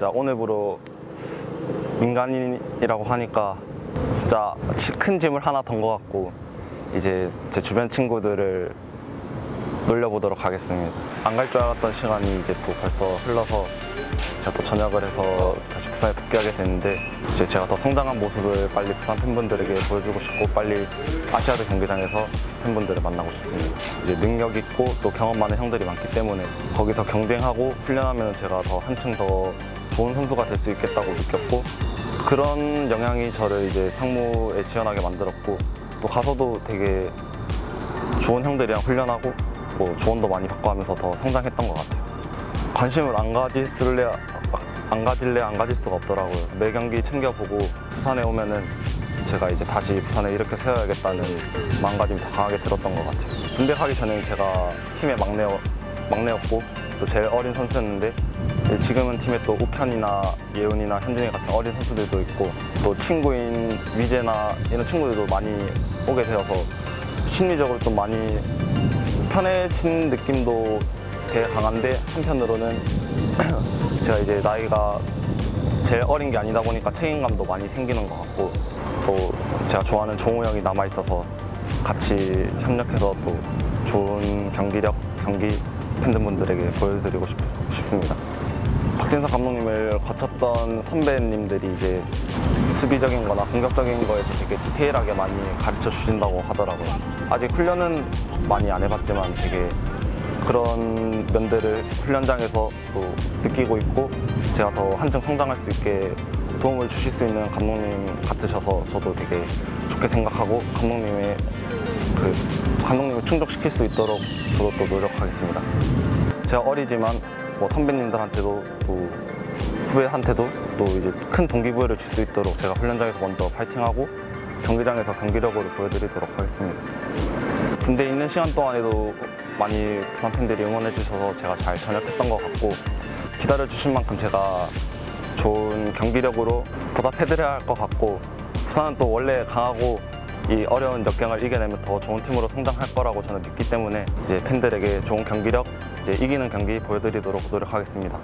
진짜 오늘부로 민간인이라고 하니까 진짜 치- 큰 짐을 하나 던 것 같고 이제 제 주변 친구들을 놀려보도록 하겠습니다. 안 갈 줄 알았던 시간이 이제 또 벌써 흘러서 제가 또 전역을 해서 다시 부산에 복귀하게 됐는데 이제 제가 더 성장한 모습을 빨리 부산 팬분들에게 보여주고 싶고 빨리 아시아드 경기장에서 팬분들을 만나고 싶습니다. 이제 능력 있고 또 경험 많은 형들이 많기 때문에 거기서 경쟁하고 훈련하면 제가 더 한층 더 좋은 선수가 될 수 있겠다고 느꼈고 그런 영향이 저를 이제 상무에 지원하게 만들었고 또 가서도 되게 좋은 형들이랑 훈련하고 뭐 조언도 많이 받고 하면서 더 성장했던 것 같아요. 관심을 안 가질래 안 가질래 안 가질 수가 없더라고요. 매 경기 챙겨보고 부산에 오면은 제가 이제 다시 부산에 이렇게 세워야겠다는 마음가짐이 더 강하게 들었던 것 같아요. 군대 가기 전에는 제가 팀의 막내 막내였고 또 제일 어린 선수였는데 지금은 팀에 또 우현이나 예훈이나 현준이 같은 어린 선수들도 있고 또 친구인 위재나 이런 친구들도 많이 오게 되어서 심리적으로 좀 많이 편해진 느낌도 되게 강한데 한편으로는 제가 이제 나이가 제일 어린 게 아니다 보니까 책임감도 많이 생기는 것 같고 또 제가 좋아하는 종우 형이 남아 있어서 같이 협력해서 또 좋은 경기력 경기 팬분들에게 보여드리고 싶, 싶습니다. 박진석 감독님을 거쳤던 선배님들이 이제 수비적인 거나 공격적인 거에서 되게 디테일하게 많이 가르쳐 주신다고 하더라고요. 아직 훈련은 많이 안 해봤지만 되게 그런 면들을 훈련장에서 또 느끼고 있고 제가 더 한층 성장할 수 있게 도움을 주실 수 있는 감독님 같으셔서 저도 되게 좋게 생각하고 감독님의 충족시킬 수 있도록 저도 또 노력하겠습니다. 제가 어리지만 뭐 선배님들한테도 또 후배한테도 또 이제 큰 동기부여를 줄 수 있도록 제가 훈련장에서 먼저 파이팅하고 경기장에서 경기력으로 보여드리도록 하겠습니다. 군대에 있는 시간 동안에도 많이 부산 팬들이 응원해 주셔서 제가 잘 전역했던 것 같고 기다려 주신 만큼 제가 좋은 경기력으로 보답해드려야 할 것 같고 부산은 또 원래 강하고 이 어려운 역경을 이겨내면 더 좋은 팀으로 성장할 거라고 저는 믿기 때문에 이제 팬들에게 좋은 경기력, 이제 이기는 경기 보여드리도록 노력하겠습니다.